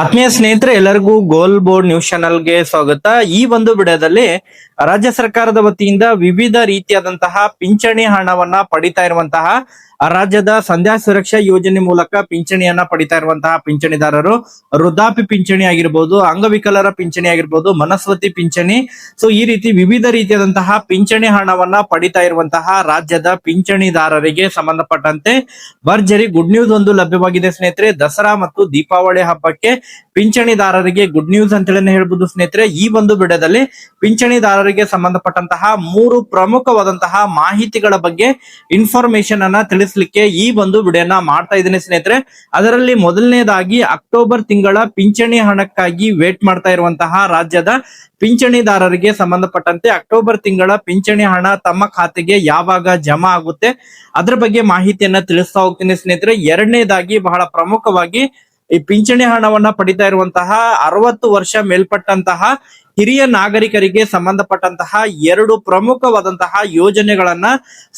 ಆತ್ಮೀಯ ಸ್ನೇಹಿತರೆ, ಎಲ್ಲರಿಗೂ ಗೋಲ್ ಬೋರ್ಡ್ ನ್ಯೂಸ್ ಚಾನಲ್ಗೆ ಸ್ವಾಗತ. ಈ ಒಂದು ವಿಡಿಯೋದಲ್ಲಿ ರಾಜ್ಯ ಸರ್ಕಾರದ ವತಿಯಿಂದ ವಿವಿಧ ರೀತಿಯಾದಂತಹ ಪಿಂಚಣಿ ಹಣವನ್ನ ಪಡಿತಾ ಇರುವಂತಹ ರಾಜ್ಯದ ಸಂಧ್ಯಾ ಸುರಕ್ಷಾ ಯೋಜನೆ ಮೂಲಕ ಪಿಂಚಣಿಯನ್ನ ಪಡಿತಾ ಇರುವಂತಹ ಪಿಂಚಣಿದಾರರು ವೃದ್ಧಾಪಿ ಪಿಂಚಣಿ ಆಗಿರ್ಬೋದು, ಅಂಗವಿಕಲರ ಪಿಂಚಣಿ ಆಗಿರ್ಬೋದು, ಮನಸ್ವತಿ ಪಿಂಚಣಿ. ಸೊ ಈ ರೀತಿ ವಿವಿಧ ರೀತಿಯಾದಂತಹ ಪಿಂಚಣಿ ಹಣವನ್ನ ಪಡಿತಾ ಇರುವಂತಹ ರಾಜ್ಯದ ಪಿಂಚಣಿದಾರರಿಗೆ ಸಂಬಂಧಪಟ್ಟಂತೆ ಭರ್ಜರಿ ಗುಡ್ ನ್ಯೂಸ್ ಒಂದು ಲಭ್ಯವಾಗಿದೆ ಸ್ನೇಹಿತರೆ. ದಸರಾ ಮತ್ತು ದೀಪಾವಳಿ ಹಬ್ಬಕ್ಕೆ ಪಿಂಚಣಿದಾರರಿಗೆ ಗುಡ್ ನ್ಯೂಸ್ ಅಂತೇಳಿ ಹೇಳ್ಬೋದು ಸ್ನೇಹಿತರೆ. ಈ ಒಂದು ಬಿಡದಲ್ಲಿ ಪಿಂಚಣಿದಾರರಿಗೆ ಸಂಬಂಧಪಟ್ಟಂತಹ ಮೂರು ಪ್ರಮುಖವಾದಂತಹ ಮಾಹಿತಿಗಳ ಬಗ್ಗೆ ಇನ್ಫಾರ್ಮೇಶನ್ ಅನ್ನ ತಿಳಿಸ್ಲಿಕ್ಕೆ ಈ ಒಂದು ವಿಡಿಯೋನ ಮಾಡ್ತಾ ಇದ್ದೀನಿ ಸ್ನೇಹಿತರೆ. ಅದರಲ್ಲಿ ಮೊದಲನೇದಾಗಿ ಅಕ್ಟೋಬರ್ ತಿಂಗಳ ಪಿಂಚಣಿ ಹಣಕ್ಕಾಗಿ ವೇಟ್ ಮಾಡ್ತಾ ಇರುವಂತಹ ರಾಜ್ಯದ ಪಿಂಚಣಿದಾರರಿಗೆ ಸಂಬಂಧಪಟ್ಟಂತೆ ಅಕ್ಟೋಬರ್ ತಿಂಗಳ ಪಿಂಚಣಿ ಹಣ ತಮ್ಮ ಖಾತೆಗೆ ಯಾವಾಗ ಜಮಾ ಆಗುತ್ತೆ, ಅದರ ಬಗ್ಗೆ ಮಾಹಿತಿಯನ್ನ ತಿಳಿಸ್ತಾ ಹೋಗ್ತೀನಿ ಸ್ನೇಹಿತರೆ. ಎರಡನೇದಾಗಿ ಬಹಳ ಪ್ರಮುಖವಾಗಿ ಈ ಪಿಂಚಣಿ ಹಣವನ್ನ ಪಡಿತಾ ಇರುವಂತಹ ಅರವತ್ತು ವರ್ಷ ಮೇಲ್ಪಟ್ಟಂತಹ ಹಿರಿಯ ನಾಗರಿಕರಿಗೆ ಸಂಬಂಧಪಟ್ಟಂತಹ ಎರಡು ಪ್ರಮುಖವಾದಂತಹ ಯೋಜನೆಗಳನ್ನ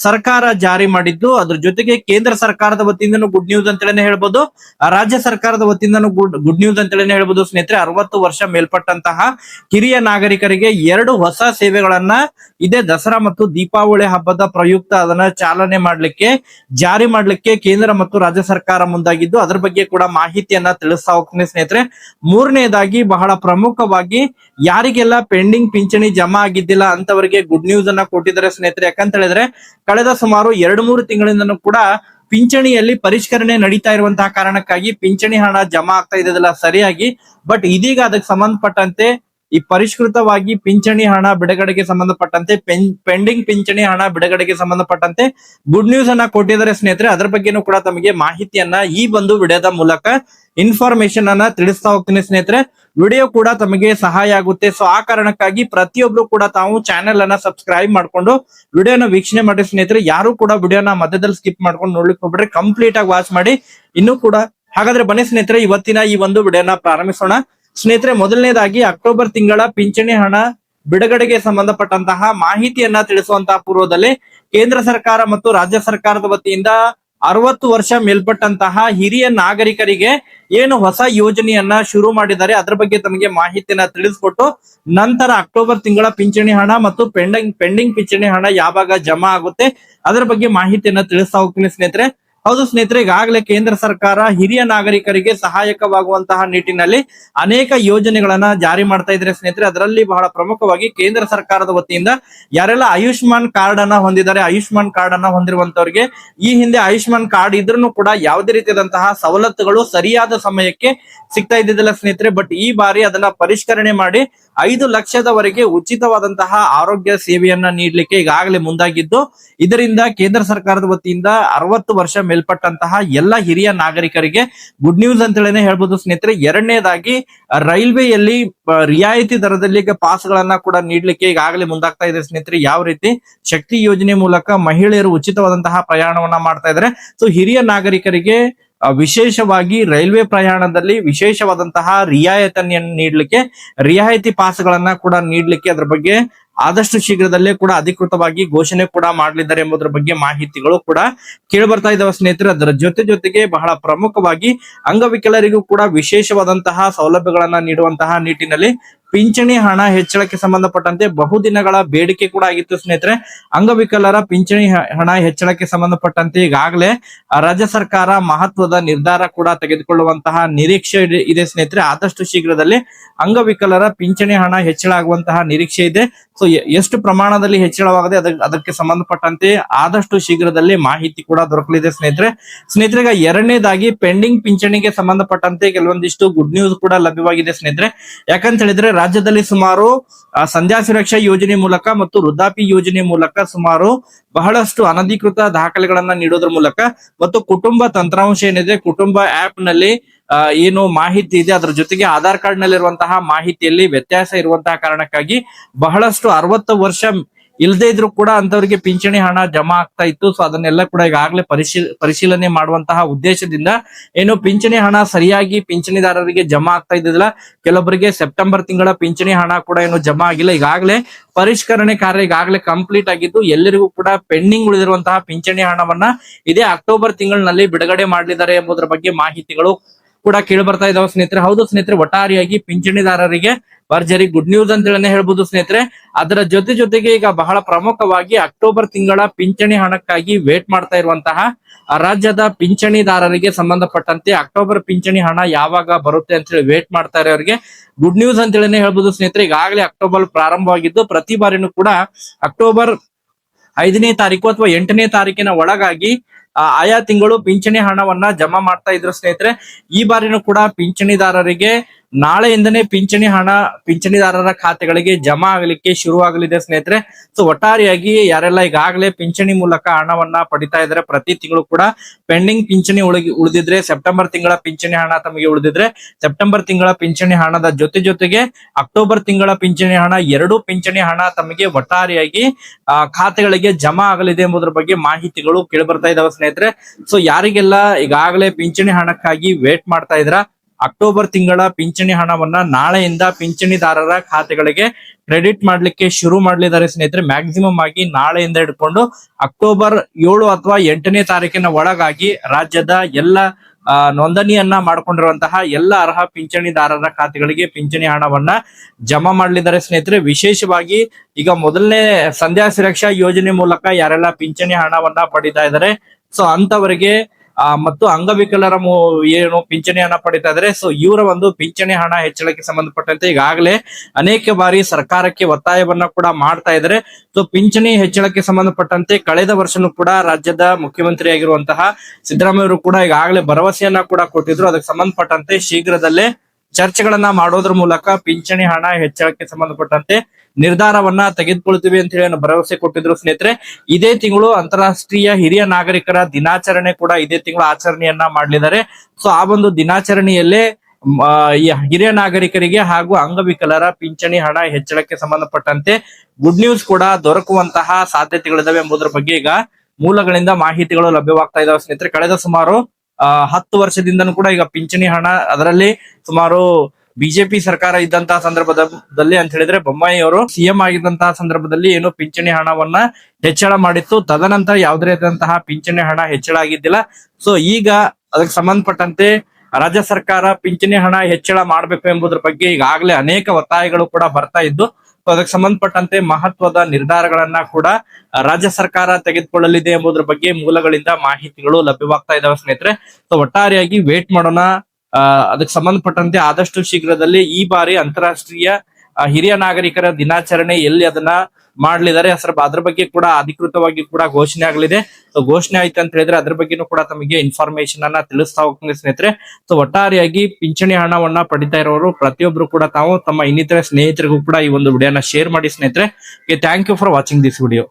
ಸರ್ಕಾರ ಜಾರಿ ಮಾಡಿದ್ದು, ಅದ್ರ ಜೊತೆಗೆ ಕೇಂದ್ರ ಸರ್ಕಾರದ ವತಿಯಿಂದನು ಗುಡ್ ನ್ಯೂಸ್ ಅಂತೇಳಿ ಹೇಳ್ಬೋದು. ರಾಜ್ಯ ಸರ್ಕಾರದ ವತಿಯಿಂದನು ಗುಡ್ ನ್ಯೂಸ್ ಅಂತೇಳಿ ಹೇಳ್ಬೋದು. ಸ್ನೇಹಿತರೆ, ಅರವತ್ತು ವರ್ಷ ಮೇಲ್ಪಟ್ಟಂತಹ ಹಿರಿಯ ನಾಗರಿಕರಿಗೆ ಎರಡು ಹೊಸ ಸೇವೆಗಳನ್ನ ಇದೇ. ದಸರಾ ಮತ್ತು ದೀಪಾವಳಿ ಹಬ್ಬದ ಪ್ರಯುಕ್ತ ಅದನ್ನ ಚಾಲನೆ ಮಾಡ್ಲಿಕ್ಕೆ, ಜಾರಿ ಮಾಡ್ಲಿಕ್ಕೆ ಕೇಂದ್ರ ಮತ್ತು ರಾಜ್ಯ ಸರ್ಕಾರ ಮುಂದಾಗಿದ್ದು, ಅದರ ಬಗ್ಗೆ ಕೂಡ ಮಾಹಿತಿಯನ್ನ ತಿಳಿಸ್ತಾ ಹೋಗ್ತೀನಿ ಸ್ನೇಹಿತರೆ. ಮೂರನೇದಾಗಿ ಬಹಳ ಪ್ರಮುಖವಾಗಿ ಯಾರಿಗೆಲ್ಲ ಪೆಂಡಿಂಗ್ ಪಿಂಚಣಿ ಜಮಾ ಆಗಿದ್ದಿಲ್ಲ ಅಂತವರಿಗೆ ಗುಡ್ ನ್ಯೂಸ್ ಅನ್ನ ಕೊಟ್ಟಿದ್ದಾರೆ ಸ್ನೇಹಿತರೆ. ಯಾಕಂತ ಹೇಳಿದ್ರೆ ಕಳೆದ ಸುಮಾರು ಎರಡು ಮೂರು ತಿಂಗಳಿಂದನೂ ಕೂಡ ಪಿಂಚಣಿಯಲ್ಲಿ ಪರಿಷ್ಕರಣೆ ನಡೀತಾ ಇರುವಂತಹ ಕಾರಣಕ್ಕಾಗಿ ಪಿಂಚಣಿ ಹಣ ಜಮಾ ಆಗ್ತಾ ಇದ್ದಲ್ಲ ಸರಿಯಾಗಿ. ಬಟ್ ಇದೀಗ ಅದಕ್ಕೆ ಸಂಬಂಧಪಟ್ಟಂತೆ ಈ ಪರಿಷ್ಕೃತವಾಗಿ ಪಿಂಚಣಿ ಹಣ ಬಿಡುಗಡೆಗೆ ಸಂಬಂಧಪಟ್ಟಂತೆ ಪೆಂಡಿಂಗ್ ಪಿಂಚಣಿ ಹಣ ಬಿಡುಗಡೆಗೆ ಸಂಬಂಧಪಟ್ಟಂತೆ ಗುಡ್ ನ್ಯೂಸ್ ಅನ್ನ ಕೊಟ್ಟಿದ್ದಾರೆ ಸ್ನೇಹಿತರೆ. ಅದರ ಬಗ್ಗೆನೂ ಕೂಡ ತಮಗೆ ಮಾಹಿತಿಯನ್ನ ಈ ಒಂದು ವಿಡಿಯೋದ ಮೂಲಕ ಇನ್ಫಾರ್ಮೇಶನ್ ಅನ್ನ ತಿಳಿಸ್ತಾ ಹೋಗ್ತೀನಿ ಸ್ನೇಹಿತರೆ. ವಿಡಿಯೋ ಕೂಡ ತಮಗೆ ಸಹಾಯ ಆಗುತ್ತೆ. ಸೊ ಆ ಕಾರಣಕ್ಕಾಗಿ ಪ್ರತಿಯೊಬ್ರು ಕೂಡ ತಾವು ಚಾನೆಲ್ ಅನ್ನ ಸಬ್ಸ್ಕ್ರೈಬ್ ಮಾಡ್ಕೊಂಡು ವಿಡಿಯೋನ ವೀಕ್ಷಣೆ ಮಾಡಿ ಸ್ನೇಹಿತರೆ. ಯಾರು ಕೂಡ ವಿಡಿಯೋನ ಮಧ್ಯದಲ್ಲಿ ಸ್ಕಿಪ್ ಮಾಡ್ಕೊಂಡು ನೋಡ್ಲಿಕ್ಕೆ ಹೋಗ್ಬಿಟ್ರೆ ಕಂಪ್ಲೀಟ್ ಆಗಿ ವಾಚ್ ಮಾಡಿ. ಇನ್ನೂ ಕೂಡ ಹಾಗಾದ್ರೆ ಬನ್ನಿ ಸ್ನೇಹಿತರೆ, ಇವತ್ತಿನ ಈ ಒಂದು ವಿಡಿಯೋನ ಪ್ರಾರಂಭಿಸೋಣ. ಸ್ನೇಹಿತರೆ, ಮೊದಲನೇದಾಗಿ ಅಕ್ಟೋಬರ್ ತಿಂಗಳ ಪಿಂಚಣಿ ಹಣ ಬಿಡುಗಡೆಗೆ ಸಂಬಂಧಪಟ್ಟಂತಹ ಮಾಹಿತಿಯನ್ನ ತಿಳಿಸುವಂತಹ ಪೂರ್ವದಲ್ಲಿ ಕೇಂದ್ರ ಸರ್ಕಾರ ಮತ್ತು ರಾಜ್ಯ ಸರ್ಕಾರದ ವತಿಯಿಂದ ಅರವತ್ತು ವರ್ಷ ಮೇಲ್ಪಟ್ಟಂತಹ ಹಿರಿಯ ನಾಗರಿಕರಿಗೆ ಏನು ಹೊಸ ಯೋಜನೆಯನ್ನ ಶುರು ಮಾಡಿದ್ದಾರೆ, ಅದರ ಬಗ್ಗೆ ತಮಗೆ ಮಾಹಿತಿಯನ್ನ ತಿಳಿಸ್ಕೊಟ್ಟು ನಂತರ ಅಕ್ಟೋಬರ್ ತಿಂಗಳ ಪಿಂಚಣಿ ಹಣ ಮತ್ತು ಪೆಂಡಿಂಗ್ ಪೆಂಡಿಂಗ್ ಪಿಂಚಣಿ ಹಣ ಯಾವಾಗ ಜಮಾ ಆಗುತ್ತೆ, ಅದರ ಬಗ್ಗೆ ಮಾಹಿತಿಯನ್ನ ತಿಳಿಸ್ತಾ ಹೋಗ್ತೀನಿ ಸ್ನೇಹಿತರೆ. ಹೌದು ಸ್ನೇಹಿತರೆ, ಈಗಾಗಲೇ ಕೇಂದ್ರ ಸರ್ಕಾರ ಹಿರಿಯ ನಾಗರಿಕರಿಗೆ ಸಹಾಯಕವಾಗುವಂತಹ ನಿಟ್ಟಿನಲ್ಲಿ ಅನೇಕ ಯೋಜನೆಗಳನ್ನ ಜಾರಿ ಮಾಡ್ತಾ ಇದ್ರೆ ಸ್ನೇಹಿತರೆ. ಅದರಲ್ಲಿ ಬಹಳ ಪ್ರಮುಖವಾಗಿ ಕೇಂದ್ರ ಸರ್ಕಾರದ ವತಿಯಿಂದ ಯಾರೆಲ್ಲ ಆಯುಷ್ಮಾನ್ ಕಾರ್ಡ್ ಅನ್ನ ಹೊಂದಿದ್ದಾರೆ, ಆಯುಷ್ಮಾನ್ ಕಾರ್ಡ್ ಅನ್ನ ಹೊಂದಿರುವಂತವರಿಗೆ, ಈ ಹಿಂದೆ ಆಯುಷ್ಮಾನ್ ಕಾರ್ಡ್ ಇದ್ರೂ ಕೂಡ ಯಾವುದೇ ರೀತಿಯಾದಂತಹ ಸವಲತ್ತುಗಳು ಸರಿಯಾದ ಸಮಯಕ್ಕೆ ಸಿಗ್ತಾ ಇದ್ದಿದ್ದಿಲ್ಲ ಸ್ನೇಹಿತರೆ. ಬಟ್ ಈ ಬಾರಿ ಅದನ್ನ ಪರಿಷ್ಕರಣೆ ಮಾಡಿ ಐದು ಲಕ್ಷದವರೆಗೆ ಉಚಿತವಾದಂತಹ ಆರೋಗ್ಯ ಸೇವೆಯನ್ನ ನೀಡಲಿಕ್ಕೆ ಈಗಾಗಲೇ ಮುಂದಾಗಿದ್ದು, ಇದರಿಂದ ಕೇಂದ್ರ ಸರ್ಕಾರದ ವತಿಯಿಂದ ಅರವತ್ತು ವರ್ಷ ಮೇಲ್ಪಟ್ಟಂತಹ ಎಲ್ಲ ಹಿರಿಯ ನಾಗರಿಕರಿಗೆ ಗುಡ್ ನ್ಯೂಸ್ ಅಂತೇಳಿ ಹೇಳ್ಬೋದು ಸ್ನೇಹಿತರೆ. ಎರಡನೇದಾಗಿ ರೈಲ್ವೆಯಲ್ಲಿ ರಿಯಾಯಿತಿ ದರದಲ್ಲಿ ಈಗ ಪಾಸ್ಗಳನ್ನ ಕೂಡ ನೀಡಲಿಕ್ಕೆ ಈಗಾಗಲೇ ಮುಂದಾಗ್ತಾ ಇದೆ ಸ್ನೇಹಿತರೆ. ಯಾವ ರೀತಿ? ಶಕ್ತಿ ಯೋಜನೆ ಮೂಲಕ ಮಹಿಳೆಯರು ಉಚಿತವಾದಂತಹ ಪ್ರಯಾಣವನ್ನ ಮಾಡ್ತಾ ಇದ್ದಾರೆ. ಸೊ ಹಿರಿಯ ನಾಗರಿಕರಿಗೆ ವಿಶೇಷವಾಗಿ ರೈಲ್ವೆ ಪ್ರಯಾಣದಲ್ಲಿ ವಿಶೇಷವಾದಂತಹ ರಿಯಾಯಿತಿಯನ್ನು ನೀಡಲಿಕ್ಕೆ, ರಿಯಾಯಿತಿ ಪಾಸ್ಗಳನ್ನ ಕೂಡ ನೀಡಲಿಕ್ಕೆ ಅದ್ರ ಬಗ್ಗೆ ಆದಷ್ಟು ಶೀಘ್ರದಲ್ಲೇ ಕೂಡ ಅಧಿಕೃತವಾಗಿ ಘೋಷಣೆ ಕೂಡ ಮಾಡಲಿದ್ದಾರೆ ಎಂಬುದರ ಬಗ್ಗೆ ಮಾಹಿತಿಗಳು ಕೂಡ ಕೇಳಿ ಬರ್ತಾ ಇದ್ದಾವೆ ಸ್ನೇಹಿತರೆ. ಅದರ ಜೊತೆ ಜೊತೆಗೆ ಬಹಳ ಪ್ರಮುಖವಾಗಿ ಅಂಗವಿಕಲರಿಗೂ ಕೂಡ ವಿಶೇಷವಾದಂತಹ ಸೌಲಭ್ಯಗಳನ್ನ ನೀಡುವಂತಹ ನಿಟ್ಟಿನಲ್ಲಿ ಪಿಂಚಣಿ ಹಣ ಹೆಚ್ಚಳಕ್ಕೆ ಸಂಬಂಧಪಟ್ಟಂತೆ ಬಹುದಿನಗಳ ಬೇಡಿಕೆ ಕೂಡ ಆಗಿತ್ತು ಸ್ನೇಹಿತರೆ. ಅಂಗವಿಕಲರ ಪಿಂಚಣಿ ಹಣ ಹೆಚ್ಚಳಕ್ಕೆ ಸಂಬಂಧಪಟ್ಟಂತೆ ಈಗಾಗಲೇ ರಾಜ್ಯ ಸರ್ಕಾರ ಮಹತ್ವದ ನಿರ್ಧಾರ ಕೂಡ ತೆಗೆದುಕೊಳ್ಳುವಂತಹ ನಿರೀಕ್ಷೆ ಇದೆ- ಸ್ನೇಹಿತರೆ. ಆದಷ್ಟು ಶೀಘ್ರದಲ್ಲಿ ಅಂಗವಿಕಲರ ಪಿಂಚಣಿ ಹಣ ಹೆಚ್ಚಳ ಆಗುವಂತಹ ನಿರೀಕ್ಷೆ ಇದೆ. ಸೊ ಎಷ್ಟು ಪ್ರಮಾಣದಲ್ಲಿ ಹೆಚ್ಚಳವಾಗದೆ ಅದಕ್ಕೆ ಸಂಬಂಧಪಟ್ಟಂತೆ ಆದಷ್ಟು ಶೀಘ್ರದಲ್ಲಿ ಮಾಹಿತಿ ಕೂಡ ದೊರಕಲಿದೆ ಸ್ನೇಹಿತರೆ. ಸ್ನೇಹಿತರೆ ಎರಡನೇದಾಗಿ ಪೆಂಡಿಂಗ್ ಪಿಂಚಣಿಗೆ ಸಂಬಂಧಪಟ್ಟಂತೆ ಕೆಲವೊಂದಿಷ್ಟು ಗುಡ್ ನ್ಯೂಸ್ ಕೂಡ ಲಭ್ಯವಾಗಿದೆ ಸ್ನೇಹಿತರೆ. ಯಾಕಂತ ಹೇಳಿದ್ರೆ ರಾಜ್ಯದಲ್ಲಿ ಸುಮಾರು ಸಂಧ್ಯಾ ಸುರಕ್ಷಾ ಯೋಜನೆ ಮೂಲಕ ಮತ್ತು ವೃದ್ಧಾಪಿ ಯೋಜನೆ ಮೂಲಕ ಸುಮಾರು ಬಹಳಷ್ಟು ಅನಧಿಕೃತ ದಾಖಲೆಗಳನ್ನ ನೀಡೋದ್ರ ಮೂಲಕ ಮತ್ತು ಕುಟುಂಬ ತಂತ್ರಾಂಶ ಏನಿದೆ, ಕುಟುಂಬ ಆಪ್ನಲ್ಲಿ ಏನು ಮಾಹಿತಿ ಇದೆ, ಅದರ ಜೊತೆಗೆ ಆಧಾರ್ ಕಾರ್ಡ್ ನಲ್ಲಿರುವಂತಹ ಮಾಹಿತಿಯಲ್ಲಿ ವ್ಯತ್ಯಾಸ ಇರುವಂತಹ ಕಾರಣಕ್ಕಾಗಿ ಬಹಳಷ್ಟು ಅರವತ್ತು ವರ್ಷ ಇಲ್ಲದೆ ಇದ್ರು ಕೂಡ ಅಂತವರಿಗೆ ಪಿಂಚಣಿ ಹಣ ಜಮಾ ಆಗ್ತಾ ಇತ್ತು. ಸೊ ಅದನ್ನೆಲ್ಲ ಕೂಡ ಈಗಾಗಲೇ ಪರಿಶೀಲ ಪರಿಶೀಲನೆ ಮಾಡುವಂತಹ ಉದ್ದೇಶದಿಂದ ಏನು ಪಿಂಚಣಿ ಹಣ ಸರಿಯಾಗಿ ಪಿಂಚಣಿದಾರರಿಗೆ ಜಮಾ ಆಗ್ತಾ ಇದ್ದಿಲ್ಲ ಕೆಲವೊಬ್ಬರಿಗೆ ಸೆಪ್ಟೆಂಬರ್ ತಿಂಗಳ ಪಿಂಚಣಿ ಹಣ ಕೂಡ ಏನು ಜಮಾ ಆಗಿಲ್ಲ. ಈಗಾಗಲೇ ಪರಿಷ್ಕರಣೆ ಕಾರ್ಯ ಈಗಾಗಲೇ ಕಂಪ್ಲೀಟ್ ಆಗಿದ್ದು, ಎಲ್ಲರಿಗೂ ಕೂಡ ಪೆಂಡಿಂಗ್ ಉಳಿದಿರುವಂತಹ ಪಿಂಚಣಿ ಹಣವನ್ನ ಇದೇ ಅಕ್ಟೋಬರ್ ತಿಂಗಳಿನಲ್ಲಿ ಬಿಡುಗಡೆ ಮಾಡಲಿದ್ದಾರೆ ಎಂಬುದರ ಬಗ್ಗೆ ಮಾಹಿತಿಗಳು ಕೂಡ ಕೇಳಿ ಬರ್ತಾ ಇದಾವೆ ಸ್ನೇಹಿತರೆ. ಹೌದು ಸ್ನೇಹಿತರೆ, ಒಟ್ಟಾರೆಯಾಗಿ ಪಿಂಚಣಿದಾರರಿಗೆ ಭರ್ಜರಿ ಗುಡ್ ನ್ಯೂಸ್ ಅಂತ ಹೇಳನೆ ಹೇಳ್ಬೋದು ಸ್ನೇಹಿತರೆ. ಅದರ ಜೊತೆ ಜೊತೆಗೆ ಈಗ ಬಹಳ ಪ್ರಮುಖವಾಗಿ ಅಕ್ಟೋಬರ್ ತಿಂಗಳ ಪಿಂಚಣಿ ಹಣಕ್ಕಾಗಿ ವೇಟ್ ಮಾಡ್ತಾ ಇರುವಂತಹ ರಾಜ್ಯದ ಪಿಂಚಣಿದಾರರಿಗೆ ಸಂಬಂಧಪಟ್ಟಂತೆ ಅಕ್ಟೋಬರ್ ಪಿಂಚಣಿ ಹಣ ಯಾವಾಗ ಬರುತ್ತೆ ಅಂತ ಹೇಳಿ ವೇಟ್ ಮಾಡ್ತಾ ಇರೋರಿಗೆ ಗುಡ್ ನ್ಯೂಸ್ ಅಂತ ಹೇಳಿ ಹೇಳ್ಬೋದು ಸ್ನೇಹಿತರೆ. ಈಗಾಗಲೇ ಅಕ್ಟೋಬರ್ ಪ್ರಾರಂಭವಾಗಿದ್ದು, ಪ್ರತಿ ಬಾರಿನೂ ಕೂಡ ಅಕ್ಟೋಬರ್ ಐದನೇ ತಾರೀಕು ಅಥವಾ ಎಂಟನೇ ತಾರೀಕಿನ ಒಳಗಾಗಿ ಆಯಾ ತಿಂಗಳು ಪಿಂಚಣಿ ಹಣವನ್ನ ಜಮಾ ಮಾಡ್ತಾ ಇದ್ರು ಸ್ನೇಹಿತರೆ ಈ ಬಾರಿನೂ ಕೂಡ ಪಿಂಚಣಿದಾರರಿಗೆ ನಾಳೆಯಿಂದನೇ ಪಿಂಚಣಿ ಹಣ ಪಿಂಚಣಿದಾರರ ಖಾತೆಗಳಿಗೆ ಜಮಾ ಆಗಲಿಕ್ಕೆ ಶುರುವಾಗಲಿದೆ ಸ್ನೇಹಿತರೆ. ಸೊ ಒಟ್ಟಾರೆಯಾಗಿ ಯಾರೆಲ್ಲ ಈಗಾಗಲೇ ಪಿಂಚಣಿ ಮೂಲಕ ಹಣವನ್ನ ಪಡಿತಾ ಇದ್ರೆ ಪ್ರತಿ ತಿಂಗಳು ಕೂಡ ಪೆಂಡಿಂಗ್ ಪಿಂಚಣಿ ಉಳಿದಿದ್ರೆ, ಸೆಪ್ಟೆಂಬರ್ ತಿಂಗಳ ಪಿಂಚಣಿ ಹಣ ತಮಗೆ ಉಳಿದಿದ್ರೆ, ಸೆಪ್ಟೆಂಬರ್ ತಿಂಗಳ ಪಿಂಚಣಿ ಹಣದ ಜೊತೆ ಜೊತೆಗೆ ಅಕ್ಟೋಬರ್ ತಿಂಗಳ ಪಿಂಚಣಿ ಹಣ ಎರಡು ಪಿಂಚಣಿ ಹಣ ತಮಗೆ ಒಟ್ಟಾರೆಯಾಗಿ ಖಾತೆಗಳಿಗೆ ಜಮಾ ಆಗಲಿದೆ ಎಂಬುದರ ಬಗ್ಗೆ ಮಾಹಿತಿಗಳು ಕೇಳಿ ಬರ್ತಾ ಇದಾವೆ ಸ್ನೇಹಿತರೆ. ಸೊ ಯಾರಿಗೆಲ್ಲ ಈಗಾಗಲೇ ಪಿಂಚಣಿ ಹಣಕ್ಕಾಗಿ ವೇಟ್ ಮಾಡ್ತಾ ಇದ್ರ ಅಕ್ಟೋಬರ್ ತಿಂಗಳ ಪಿಂಚಣಿ ಹಣವನ್ನ ನಾಳೆಯಿಂದ ಪಿಂಚಣಿದಾರರ ಖಾತೆಗಳಿಗೆ ಕ್ರೆಡಿಟ್ ಮಾಡ್ಲಿಕ್ಕೆ ಶುರು ಮಾಡಲಿದ್ದಾರೆ ಸ್ನೇಹಿತರೆ. ಮ್ಯಾಕ್ಸಿಮಮ್ ಆಗಿ ನಾಳೆಯಿಂದ ಹಿಡ್ಕೊಂಡು ಅಕ್ಟೋಬರ್ ಏಳು ಅಥವಾ ಎಂಟನೇ ತಾರೀಕಿನ ಒಳಗಾಗಿ ರಾಜ್ಯದ ಎಲ್ಲ ನೋಂದಣಿಯನ್ನ ಮಾಡ್ಕೊಂಡಿರುವಂತಹ ಎಲ್ಲ ಅರ್ಹ ಪಿಂಚಣಿದಾರರ ಖಾತೆಗಳಿಗೆ ಪಿಂಚಣಿ ಹಣವನ್ನ ಜಮಾ ಮಾಡಲಿದ್ದಾರೆ ಸ್ನೇಹಿತರೆ. ವಿಶೇಷವಾಗಿ ಈಗ ಮೊದಲನೇ ಸಂಧ್ಯಾ ಸುರಕ್ಷಾ ಯೋಜನೆ ಮೂಲಕ ಯಾರೆಲ್ಲ ಪಿಂಚಣಿ ಹಣವನ್ನ ಪಡಿತಾ ಇದ್ದಾರೆ. ಸೊ ಅಂತವರಿಗೆ ಮತ್ತು ಅಂಗವಿಕಲರ ಏನು ಪಿಂಚಣಿ ಹಣ ಪಡಿತಾ ಇದ್ರೆ ಸೊ ಇವರ ಒಂದು ಪಿಂಚಣಿ ಹಣ ಹೆಚ್ಚಳಕ್ಕೆ ಸಂಬಂಧಪಟ್ಟಂತೆ ಈಗಾಗಲೇ ಅನೇಕ ಬಾರಿ ಸರ್ಕಾರಕ್ಕೆ ಒತ್ತಾಯವನ್ನ ಕೂಡ ಮಾಡ್ತಾ ಇದ್ರೆ ಸೊ ಪಿಂಚಣಿ ಹೆಚ್ಚಳಕ್ಕೆ ಸಂಬಂಧಪಟ್ಟಂತೆ ಕಳೆದ ವರ್ಷನೂ ಕೂಡ ರಾಜ್ಯದ ಮುಖ್ಯಮಂತ್ರಿ ಆಗಿರುವಂತಹ ಸಿದ್ದರಾಮಯ್ಯ ಅವರು ಕೂಡ ಈಗಾಗಲೇ ಭರವಸೆಯನ್ನ ಕೂಡ ಕೊಟ್ಟಿದ್ರು. ಅದಕ್ಕೆ ಸಂಬಂಧಪಟ್ಟಂತೆ ಶೀಘ್ರದಲ್ಲೇ ಚರ್ಚೆಗಳನ್ನ ಮಾಡೋದ್ರ ಮೂಲಕ ಪಿಂಚಣಿ ಹಣ ಹೆಚ್ಚಳಕ್ಕೆ ಸಂಬಂಧಪಟ್ಟಂತೆ ನಿರ್ಧಾರವನ್ನ ತೆಗೆದುಕೊಳ್ತೀವಿ ಅಂತ ಹೇಳಿ ಭರವಸೆ ಕೊಟ್ಟಿದ್ರು ಸ್ನೇಹಿತರೆ. ಇದೇ ತಿಂಗಳು ಅಂತಾರಾಷ್ಟ್ರೀಯ ಹಿರಿಯ ನಾಗರಿಕರ ದಿನಾಚರಣೆ ಕೂಡ ಇದೇ ತಿಂಗಳು ಆಚರಣೆಯನ್ನ ಮಾಡಲಿದ್ದಾರೆ. ಸೊ ಆ ಒಂದು ದಿನಾಚರಣೆಯಲ್ಲೇ ಹಿರಿಯ ನಾಗರಿಕರಿಗೆ ಹಾಗೂ ಅಂಗವಿಕಲರ ಪಿಂಚಣಿ ಹಣ ಹೆಚ್ಚಳಕ್ಕೆ ಸಂಬಂಧಪಟ್ಟಂತೆ ಗುಡ್ ನ್ಯೂಸ್ ಕೂಡ ದೊರಕುವಂತಹ ಸಾಧ್ಯತೆಗಳಿದಾವೆ ಎಂಬುದರ ಬಗ್ಗೆ ಈಗ ಮೂಲಗಳಿಂದ ಮಾಹಿತಿಗಳು ಲಭ್ಯವಾಗ್ತಾ ಇದಾವೆ ಸ್ನೇಹಿತರೆ. ಕಳೆದ ಸುಮಾರು ಹತ್ತು ವರ್ಷದಿಂದನೂ ಕೂಡ ಈಗ ಪಿಂಚಣಿ ಹಣ ಅದರಲ್ಲಿ ಸುಮಾರು ಬಿಜೆಪಿ ಸರ್ಕಾರ ಇದ್ದಂತಹ ಸಂದರ್ಭದಲ್ಲಿ ಅಂತ ಹೇಳಿದ್ರೆ ಬೊಮ್ಮಾಯಿ ಅವರು ಸಿಎಂ ಆಗಿದ್ದಂತಹ ಸಂದರ್ಭದಲ್ಲಿ ಏನು ಪಿಂಚಣಿ ಹಣವನ್ನ ಹೆಚ್ಚಳ ಮಾಡಿತ್ತು. ತದನಂತರ ಯಾವುದೇ ರೀತಿಯಂತಹ ಪಿಂಚಣಿ ಹಣ ಹೆಚ್ಚಳ ಆಗಿದ್ದಿಲ್ಲ. ಸೊ ಈಗ ಅದಕ್ಕೆ ಸಂಬಂಧಪಟ್ಟಂತೆ ರಾಜ್ಯ ಸರ್ಕಾರ ಪಿಂಚಣಿ ಹಣ ಹೆಚ್ಚಳ ಮಾಡಬೇಕು ಎಂಬುದರ ಬಗ್ಗೆ ಈಗಾಗಲೇ ಅನೇಕ ಒತ್ತಾಯಗಳು ಕೂಡ ಬರ್ತಾ ಇದ್ದು ಸೊ ಅದಕ್ಕೆ ಸಂಬಂಧಪಟ್ಟಂತೆ ಮಹತ್ವದ ನಿರ್ಧಾರಗಳನ್ನ ಕೂಡ ರಾಜ್ಯ ಸರ್ಕಾರ ತೆಗೆದುಕೊಳ್ಳಲಿದೆ ಎಂಬುದರ ಬಗ್ಗೆ ಮೂಲಗಳಿಂದ ಮಾಹಿತಿಗಳು ಲಭ್ಯವಾಗ್ತಾ ಇದಾವೆ ಸ್ನೇಹಿತರೆ. ಸೊ ಒಟ್ಟಾರೆಯಾಗಿ ವೇಟ್ ಮಾಡೋಣ. ಅದಕ್ಕೆ ಸಂಬಂಧಪಟ್ಟಂತೆ ಆದಷ್ಟು ಶೀಘ್ರದಲ್ಲಿ ಈ ಬಾರಿ ಅಂತಾರಾಷ್ಟ್ರೀಯ ಹಿರಿಯ ನಾಗರಿಕರ ದಿನಾಚರಣೆ ಎಲ್ಲಿ ಅದನ್ನ ಮಾಡ್ಲಿದ್ದಾರೆ, ಅದ್ರ ಬಗ್ಗೆ ಕೂಡ ಅಧಿಕೃತವಾಗಿ ಕೂಡ ಘೋಷಣೆ ಆಗಲಿದೆ. ಸೊ ಘೋಷಣೆ ಆಯ್ತು ಅಂತ ಹೇಳಿದ್ರೆ ಅದ್ರ ಬಗ್ಗೆನೂ ಕೂಡ ತಮಗೆ ಇನ್ಫಾರ್ಮೇಶನ್ ಅನ್ನ ತಿಳಿಸ್ತಾ ಹೋಗ್ತೀನಿ ಸ್ನೇಹಿತರೆ. ಸೊ ಒಟ್ಟಾರೆಯಾಗಿ ಪಿಂಚಣಿ ಹಣವನ್ನ ಪಡಿತಾ ಇರೋರು ಪ್ರತಿಯೊಬ್ರು ಕೂಡ ತಾವು ತಮ್ಮ ಇನ್ನಿತರ ಸ್ನೇಹಿತರಿಗೂ ಕೂಡ ಈ ಒಂದು ವಿಡಿಯೋನ ಶೇರ್ ಮಾಡಿ ಸ್ನೇಹಿತರೆ. Thank you for watching this video